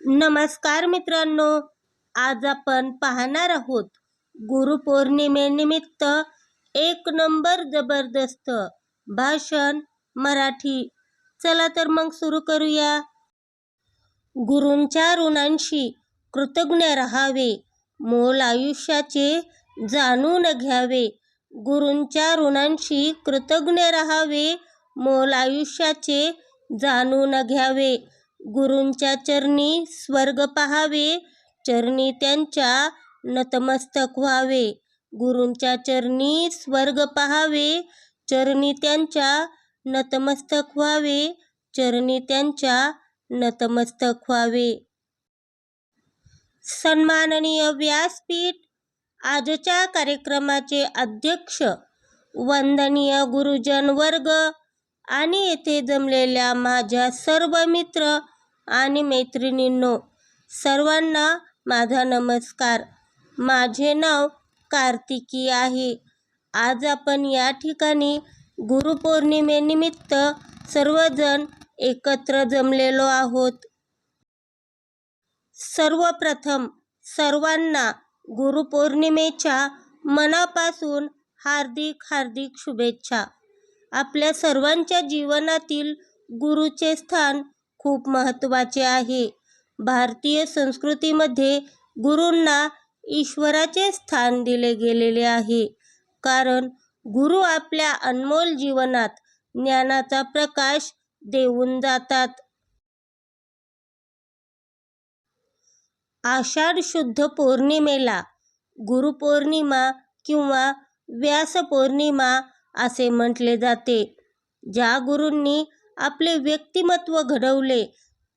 नमस्कार मित्रांनो आज आपण पाहणार आहोत गुरुपौर्णिमेनिमित्त एक नंबर जबरदस्त भाषण मराठी. चला तर मग सुरू करूया. गुरूंच्या ऋणांशी कृतज्ञ राहावे मोल आयुष्याचे जाणून घ्यावे. गुरूंच्या ऋणांशी कृतज्ञ राहावे मोल आयुष्याचे जाणून घ्यावे. गुरूंच्या चरणी स्वर्ग पहावे चरणी त्यांच्या नतमस्तक व्हावे. गुरूंच्या चरणी स्वर्ग पहावे चरणी त्यांच्या नतमस्तक व्हावे चरणी त्यांच्या नतमस्तक व्हावे. सन्माननीय व्यासपीठ आजच्या कार्यक्रमाचे अध्यक्ष वंदनीय गुरुजन वर्ग आणि येथे जमलेल्या माझ्या सर्व मित्र आणि मैत्रिणींनो सर्वांना माझा नमस्कार. माझे नाव कार्तिकी आहे. आज आपण या ठिकाणी गुरुपौर्णिमेनिमित्त सर्वजण एकत्र जमलेलो आहोत. सर्वप्रथम सर्वांना गुरुपौर्णिमेच्या मनापासून हार्दिक हार्दिक शुभेच्छा. आपल्या सर्वांच्या जीवनातील गुरुचे स्थान खूप महत्त्वाचे आहे. भारतीय संस्कृतीमध्ये गुरूंना ईश्वराचे स्थान दिले गेलेले आहे. कारण गुरु आपल्या अनमोल जीवनात ज्ञानाचा प्रकाश देऊन जातात. आषाढ शुद्ध पौर्णिमेला गुरुपौर्णिमा किंवा व्यासपौर्णिमा असे म्हटले जाते. ज्या गुरूंनी आपले व्यक्तिमत्व घडवले.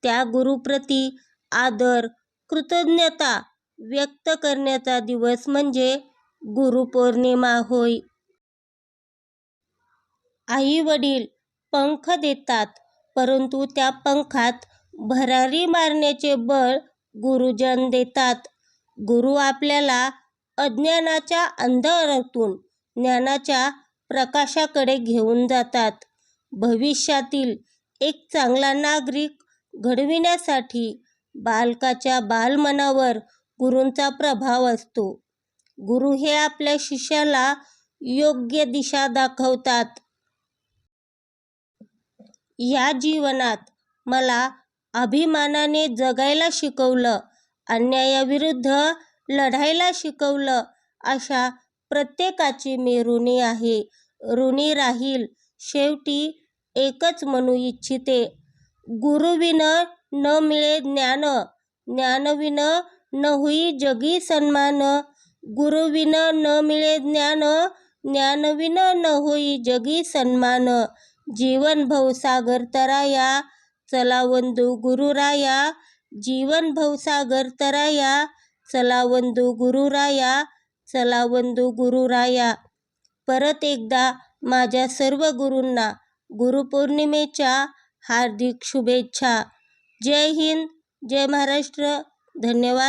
त्या गुरुप्रती आदर कृतज्ञता व्यक्त करण्याचा दिवस म्हणजे गुरुपौर्णिमा होय. आई वडील पंख देतात परंतु त्या पंखात भरारी मारण्याचे बळ गुरुजन देतात. गुरु आपल्याला अज्ञानाच्या अंधारातून ज्ञानाच्या प्रकाशाकडे घेऊन जातात. भविष्यातील एक चांगला नागरिक घडविण्यासाठी बालकाच्या बालमनावर गुरूंचा प्रभाव असतो. गुरु हे आपल्या शिष्याला योग्य दिशा दाखवतात. या जीवनात मला अभिमानाने जगायला शिकवलं अन्यायाविरुद्ध लढायला शिकवलं अशा प्रत्येकाची मी ऋणी आहे. ऋणी राहील शेवटी एकच म्हणू इच्छिते. गुरुविन न मिळे ज्ञान ज्ञानविन न होई जगी सन्मान. गुरुविन न मिळे ज्ञान ज्ञानविन न होई जगी सन्मान. जीवन भवसागर तराया चलावंदू गुरुराया. जीवन भवसागर तराया चलावंदू गुरुराया चलावंदू गुरुराया. परत एकदा माझ्या सर्व गुरूंना गुरुपौर्णिमेच्या हार्दिक शुभेच्छा. जय हिंद. जय महाराष्ट्र. धन्यवाद.